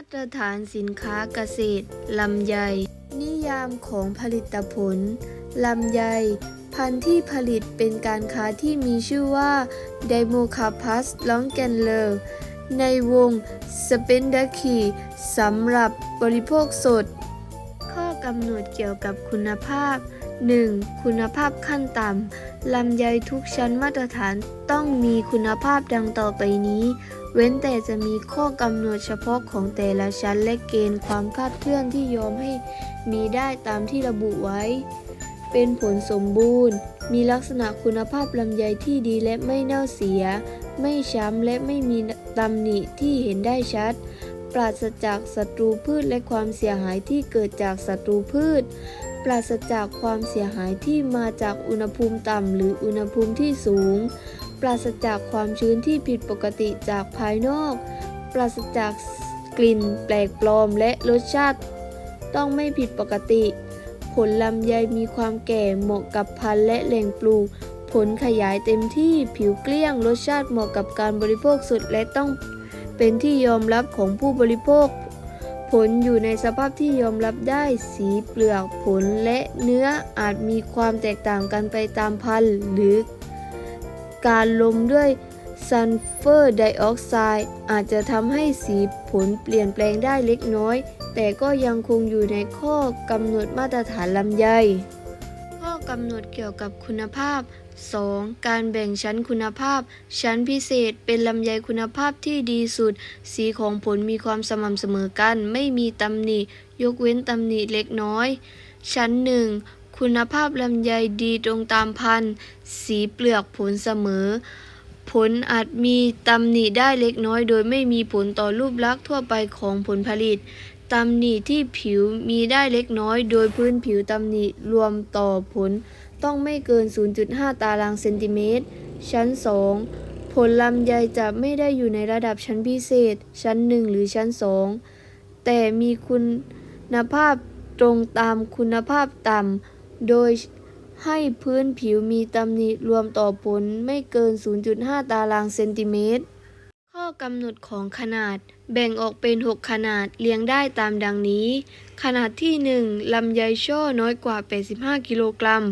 มาตรฐานสินค้าเกษตรลำไย นิยามของผลิตผลลำไย พันธุ์ที่ผลิตเป็นการค้าที่มีชื่อว่าไดโมคาพัสลองแกนเลอร์ในวงสเปนดาคีสำหรับบริโภคสด ข้อกำหนดเกี่ยวกับคุณภาพ 1. คุณภาพขั้นต่ำลำไยทุกชั้นมาตรฐานต้องมีคุณภาพดังต่อไปนี้ เว้นแต่จะมีข้อกำหนดเฉพาะของแต่ละชั้นและเกณฑ์ความคาดเคลื่อนที่ยอมให้มีได้ตามที่ระบุไว้ เป็นผลสมบูรณ์ มีลักษณะคุณภาพลำไยที่ดีและไม่เน่าเสีย ไม่ช้ำและไม่มีตำหนิที่เห็นได้ชัด ปราศจากศัตรูพืชและความเสียหายที่เกิดจากศัตรูพืช ปราศจากความเสียหายที่มาจากอุณหภูมิต่ำหรืออุณหภูมิที่สูง ปราศจากความชื้นที่ผิดปกติจากภายนอก ปราศจากกลิ่นแปลกปลอมและรสชาติ ต้องไม่ผิดปกติ ผลลำไยมีความแก่เหมาะกับพันธุ์และแหล่งปลูก ผลขยายเต็มที่ผิวเกลี้ยงรสชาติเหมาะกับการบริโภคสุดและต้องเป็นที่ยอมรับของผู้บริโภค ผลอยู่ในสภาพที่ยอมรับได้สีเปลือกผลและเนื้ออาจมีความแตกต่างกันไปตามพันธุ์หรือ การลมด้วยซัลเฟอร์ไดออกไซด์อาจจะทำให้สีผลเปลี่ยนแปลงได้เล็กน้อย แต่ก็ยังคงอยู่ในข้อกำหนดมาตรฐานลำไย ข้อกำหนดเกี่ยวกับคุณภาพ 2. การแบ่งชั้นคุณภาพ ชั้นพิเศษเป็นลำไยคุณภาพที่ดีสุด สีของผลมีความสม่ำเสมอกัน ไม่มีตำหนิ ยกเว้นตำหนิเล็กน้อย ชั้น 1 คุณภาพลำไยดีตรงตามพันธุ์ สีเปลือกผลเสมอ ผลอาจมีตำหนิได้เล็กน้อยโดยไม่มีผลต่อรูปลักษณ์ทั่วไปของผลผลิตตำหนิที่ผิวมีได้เล็กน้อย โดยพื้นผิวตำหนิรวมต่อผล ต้องไม่เกิน 0.5 ตารางเซนติเมตร ชั้น 2 ผลลำไยจะไม่ได้อยู่ในระดับชั้นพิเศษ ชั้น 1 หรือชั้น 2 แต่มีคุณภาพตรงตามคุณภาพต่ำ โดยให้พื้นผิวมีตำหนิรวมต่อผลไม่เกิน 0.5 ตารางเซนติเมตร ข้อกำหนดของขนาดแบ่งออกเป็น 6 ขนาดเรียงได้ตามดังนี้ ขนาดที่ 1 ลำไยช่อน้อยกว่า 85 กิโลกรัม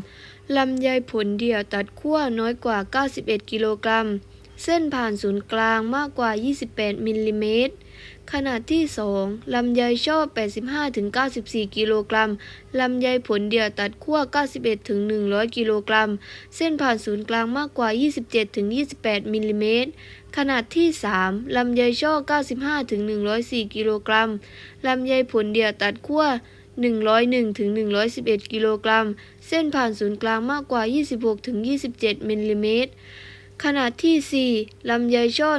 ลำไยผลเดี่ยวตัดขั้วน้อยกว่า 91 กิโลกรัม เส้นผ่านศูนย์กลางมากกว่า 28 มิลลิเมตร ขนาดที่ 2 ลำไยช่อ 85-94 กิโลกรัม ลำไยผลเดี่ยวตัดขั้ว 91-100 กิโลกรัม เส้นผ่านศูนย์กลางมากกว่า 27-28 มิลลิเมตร ขนาดที่ 3 ลำไยช่อ 95-104 กิโลกรัม ลำไยผลเดี่ยวตัดขั้ว 101-111 กิโลกรัม เส้นผ่านศูนย์กลางมากกว่า 26-27 มิลลิเมตร ขนาดที่ 4 ลำไยช่อ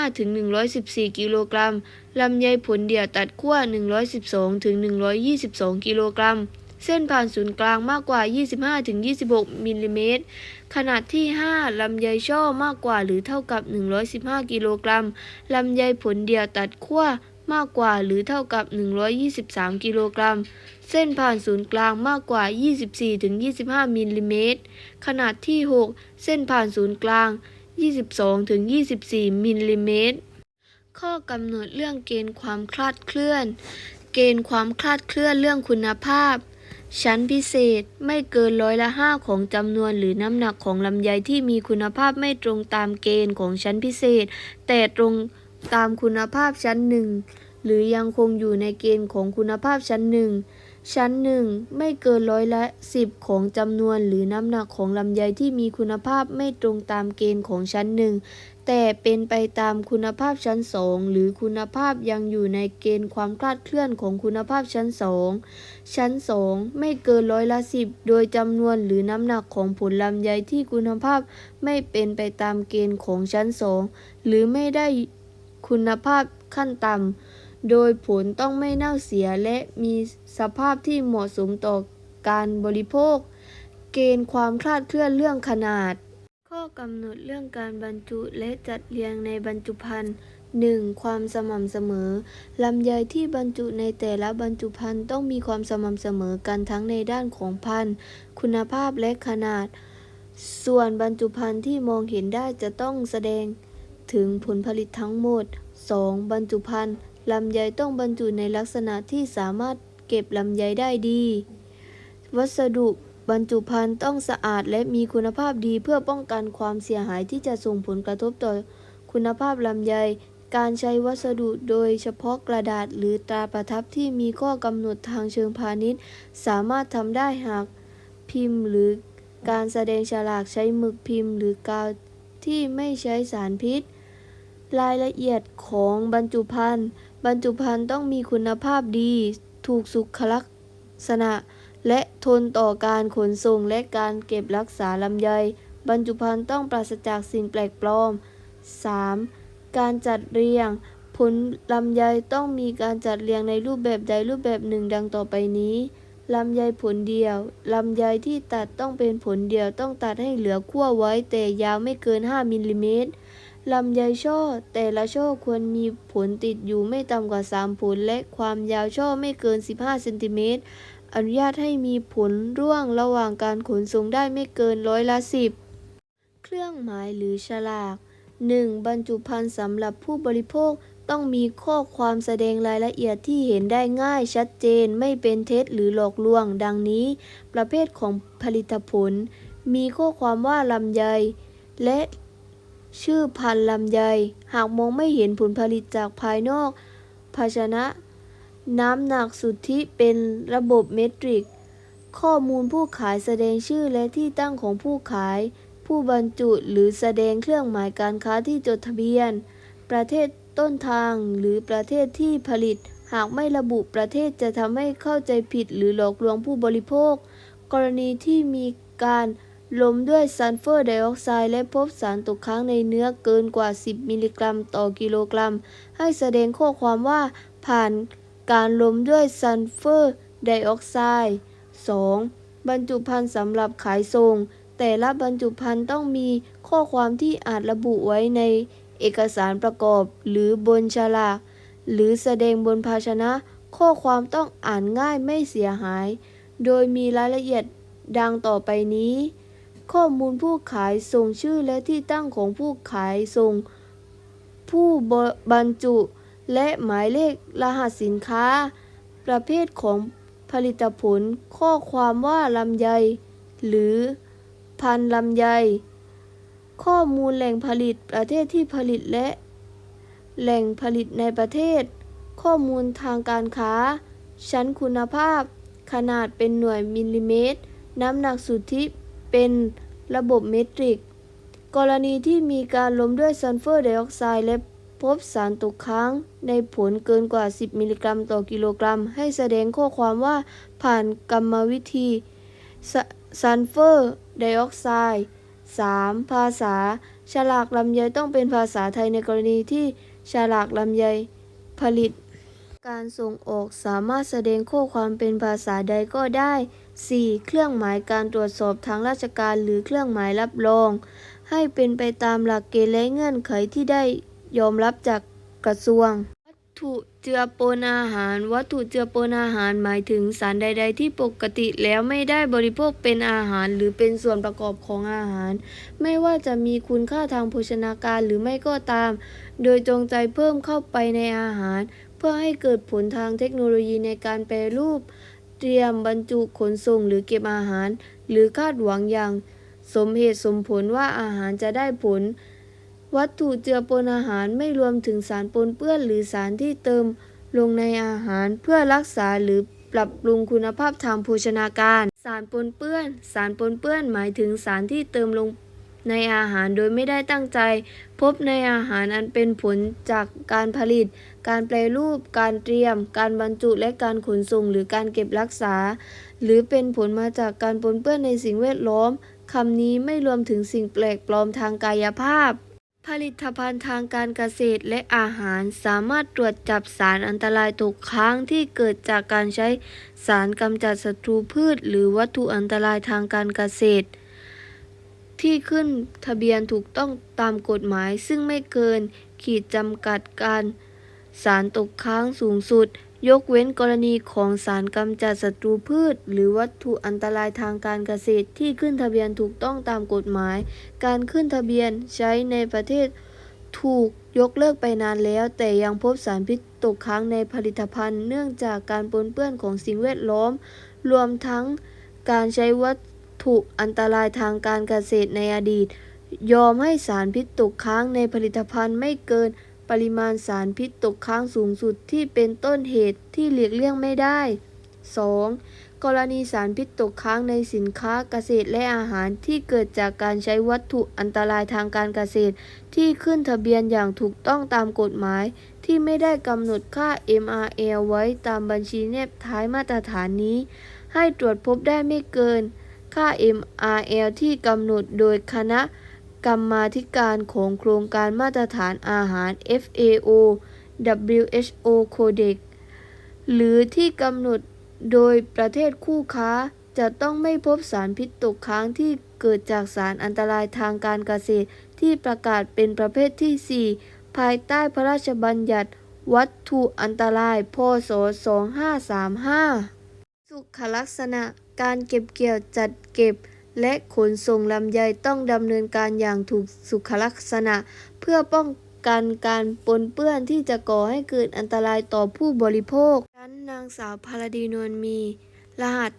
105-114 กิโลกรัม ลำไยผลเดี่ยวตัดขั้ว 112-122 กิโลกรัม เส้นผ่านศูนย์กลางมากกว่า 25-26 มิลลิเมตร ขนาดที่ 5 ลำไยช่อมากกว่าหรือเท่ากับ 115 กิโลกรัม ลำไยผลเดี่ยวตัดขั้ว มากกว่าหรือเท่ากับ 123 กิโลกรัม เส้นผ่านศูนย์กลางมากกว่า 24-25 มิลลิเมตร ขนาดที่ 6 เส้นผ่านศูนย์กลาง 22-24 มิลลิเมตร ข้อกำหนดเรื่องเกณฑ์ความคลาดเคลื่อน เกณฑ์ความคลาดเคลื่อนเรื่องคุณภาพ ชั้นพิเศษไม่เกินร้อยละห้าของจำนวนหรือน้ำหนักของลำไยที่มีคุณภาพไม่ตรงตามเกณฑ์ของชั้นพิเศษ แต่ตรง ตามคุณภาพชั้นหนึ่งหรือยังคงอยู่ในเกณฑ์ของคุณภาพชั้นหนึ่งชั้นหนึ่งไม่เกินร้อยละสิบของจำนวนหรือน้ำหนักของลำไยที่มีคุณภาพไม่ตรงตามเกณฑ์ของชั้นหนึ่งแต่เป็นไปตามคุณภาพชั้น2หรือคุณภาพยังอยู่ในเกณฑ์ความคลาดเคลื่อนของคุณภาพชั้น2ชั้น2ไม่เกินร้อยละสิบโดยจำนวนหรือน้ำหนักของผลลำไยที่คุณภาพไม่เป็นไปตามเกณฑ์ของชั้น2หรือไม่ได้ คุณภาพขั้นต่ำ โดยผลต้องไม่เน่าเสียและมีสภาพที่เหมาะสมต่อการบริโภค เกณฑ์ความคลาดเคลื่อนเรื่องขนาด ข้อกำหนดเรื่องการบรรจุและจัดเรียงในบรรจุภัณฑ์ 1. ความสม่ำเสมอ ลำไยที่บรรจุในแต่ละบรรจุภัณฑ์ต้องมีความสม่ำเสมอกันทั้งในด้านของพันธุ์ คุณภาพและขนาด ส่วนบรรจุภัณฑ์ที่มองเห็นได้จะต้องแสดง ถึงผลผลิตทั้งหมด 2. บรรจุภัณฑ์ลำไยต้องบรรจุในลักษณะที่สามารถเก็บลำไยได้ดี วัสดุบรรจุภัณฑ์ต้องสะอาดและมีคุณภาพดีเพื่อป้องกันความเสียหายที่จะส่งผลกระทบต่อคุณภาพลำไย การใช้วัสดุโดยเฉพาะกระดาษหรือตราประทับที่มีข้อกำหนดทางเชิงพาณิชย์ สามารถทำได้หากพิมพ์หรือการแสดงฉลากใช้หมึกพิมพ์หรือกาวที่ไม่ใช้สารพิษ รายละเอียดของบรรจุภัณฑ์ บรรจุภัณฑ์ต้องมีคุณภาพดี ถูกสุขลักษณะ และทนต่อการขนส่งและการเก็บรักษาลำไย บรรจุภัณฑ์ต้องปราศจากสิ่งแปลกปลอม 3. การจัดเรียง ผลลำไยต้องมีการจัดเรียงในรูปแบบใดรูปแบบหนึ่งดังต่อไปนี้ลำไยผลเดียว ลำไยที่ตัดต้องเป็นผลเดียวต้องตัดให้เหลือขั้วไว้แต่ยาวไม่เกิน 5มิลลิเมตร ลำไยช่อแต่ละช่อควรมีผลติดอยู่ไม่ต่ำกว่า 3 ผล และความยาวช่อไม่เกิน 15เซนติเมตรอนุญาตให้มีผลร่วงระหว่างการขนส่งได้ไม่เกินร้อยละ10เครื่องหมายหรือฉลาก 1. บรรจุภัณฑ์สำหรับผู้บริโภคต้องมีข้อความแสดงรายละเอียดที่เห็นได้ง่ายชัดเจนไม่เป็นเท็จหรือหลอกลวง ดังนี้ ประเภทของผลิตผล มีข้อความว่าลำไย และ ชื่อพันลำไย หากมองไม่เห็นผลผลิตจากภายนอก ภาชนะ น้ำหนักสุทธิเป็นระบบเมตริก ข้อมูลผู้ขายแสดงชื่อและที่ตั้งของผู้ขาย ผู้บรรจุหรือแสดงเครื่องหมายการค้าที่จดทะเบียน ประเทศต้นทางหรือประเทศที่ผลิต หากไม่ระบุประเทศจะทำให้เข้าใจผิดหรือหลอกลวงผู้บริโภค กรณีที่มีการ ลมด้วยซัลเฟอร์ไดออกไซด์และพบสารตกค้างในเนื้อเกินกว่า 10 มิลลิกรัมต่อกิโลกรัม ให้แสดงข้อความว่าผ่านการลมด้วยซัลเฟอร์ไดออกไซด์ 2. บรรจุภัณฑ์สำหรับขายส่ง แต่ละบรรจุภัณฑ์ต้องมีข้อความที่อาจระบุไว้ในเอกสารประกอบหรือบนฉลาก หรือแสดงบนภาชนะ ข้อความต้องอ่านง่ายไม่เสียหาย โดยมีรายละเอียดดังต่อไปนี้ ข้อมูลผู้ขายส่งชื่อและที่ตั้งของผู้ขายส่ง ผู้บรรจุ และหมายเลขรหัสสินค้า ประเภทของผลิตผล ข้อความว่าลำไย หรือพันลำไย ข้อมูลแหล่งผลิตประเทศที่ผลิตและ แหล่งผลิตในประเทศ ข้อมูลทางการค้า ชั้นคุณภาพ ขนาดเป็นหน่วยมิลลิเมตร น้ำหนักสุทธิ เป็นระบบเมตริก กรณีที่มีการล้มด้วยซัลเฟอร์ไดออกไซด์และพบสารตกค้างในผลเกินกว่า 10 มิลลิกรัมต่อกิโลกรัม ให้แสดงข้อความว่าผ่านกรรมวิธีซัลเฟอร์ไดออกไซด์ 3. ภาษา ฉลากลำไยต้องเป็นภาษาไทยในกรณีที่ฉลากลำไยผลิต การส่งออกสามารถแสดงข้อความเป็นภาษาใดก็ได้ 4. เครื่องหมายการตรวจสอบทางราชการหรือเครื่องหมายรับรอง ให้เป็นไปตามหลักเกณฑ์และเงื่อนไขที่ได้ยอมรับจากกระทรวง วัตถุเจือปนอาหาร วัตถุเจือปนอาหารหมายถึงสารใด ๆ ที่ปกติแล้วไม่ได้บริโภคเป็นอาหารหรือเป็นส่วนประกอบของอาหาร ไม่ว่าจะมีคุณค่าทางโภชนาการหรือไม่ก็ตาม โดยจงใจเพิ่มเข้าไปในอาหาร เพื่อให้เกิดผลทางเทคโนโลยีในการแปรรูป เตรียมบรรจุขนส่งหรือเก็บอาหาร หรือคาดหวังอย่าง สมเหตุสมผลว่าอาหารจะได้ผล วัตถุเจือปนอาหารไม่รวมถึงสารปนเปื้อนหรือสารที่เติมลงในอาหารเพื่อรักษาหรือปรับปรุงคุณภาพทางโภชนาการ สารปนเปื้อน สารปนเปื้อนหมายถึงสารที่เติมลงในอาหารโดยไม่ได้ตั้งใจ พบในอาหารอันเป็นผลจากการผลิต การแปรรูป การเตรียม การบรรจุและการขนส่งหรือการเก็บรักษา หรือเป็นผลมาจากการปนเปื้อนในสิ่งแวดล้อมคำนี้ไม่รวมถึงสิ่งแปลกปลอมทางกายภาพ ผลิตภัณฑ์ทางการเกษตรและอาหารสามารถตรวจจับสารอันตรายตกค้างที่เกิดจากการใช้สารกำจัดศัตรูพืช หรือวัตถุอันตรายทางการเกษตร ที่ขึ้นทะเบียนถูกต้องตามกฎหมายซึ่งไม่เกินขีดจำกัดการ สารตกค้างสูงสุด ยกเว้นกรณีของสารกำจัดศัตรูพืช หรือวัตถุอันตรายทางการเกษตรที่ขึ้นทะเบียนถูกต้องตามกฎหมาย การขึ้นทะเบียนใช้ในประเทศถูกยกเลิกไปนานแล้ว แต่ยังพบสารพิษตกค้างในผลิตภัณฑ์ เนื่องจากการปนเปื้อนของสิ่งแวดล้อม รวมทั้งการใช้วัตถุอันตรายทางการเกษตรในอดีต ยอมให้สารพิษตกค้างในผลิตภัณฑ์ไม่เกิน ปริมาณสารพิษตกค้างสูงสุดที่เป็นต้นเหตุที่หลีกเลี่ยงไม่ได้ 2. กรณีสารพิษตกค้างในสินค้าเกษตรและอาหารที่เกิดจากการใช้วัตถุอันตรายทางการเกษตร ที่ขึ้นทะเบียนอย่างถูกต้องตามกฎหมาย ที่ไม่ได้กำหนดค่า MRL ไว้ตามบัญชีแนบท้ายมาตรฐานนี้ ให้ตรวจพบได้ไม่เกิน ค่า MRL ที่กำหนดโดยคณะ กรรมาธิการของโครงการมาตรฐานอาหาร FAO WHO Codex หรือที่กำหนดโดยประเทศคู่ค้าจะต้องไม่พบสารพิษตกค้างที่เกิดจากสารอันตรายทางการเกษตรที่ประกาศเป็นประเภทที่ 4 ภายใต้พระราชบัญญัติวัตถุอันตราย พศ 2535 สุขลักษณะการเก็บเกี่ยวจัดเก็บ และขนส่งลำไยต้องดำเนินการอย่างถูกสุขลักษณะ เพื่อป้องกันการปนเปื้อนที่จะก่อให้เกิดอันตรายต่อผู้บริโภคดันนนางสาวพารดีนวลมี รหัส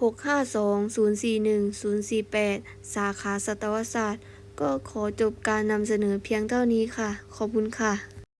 652-041-048 สาขาสัตวศาสตร์ ก็ขอจบการนำเสนอเพียงเท่านี้ค่ะ ขอบคุณค่ะ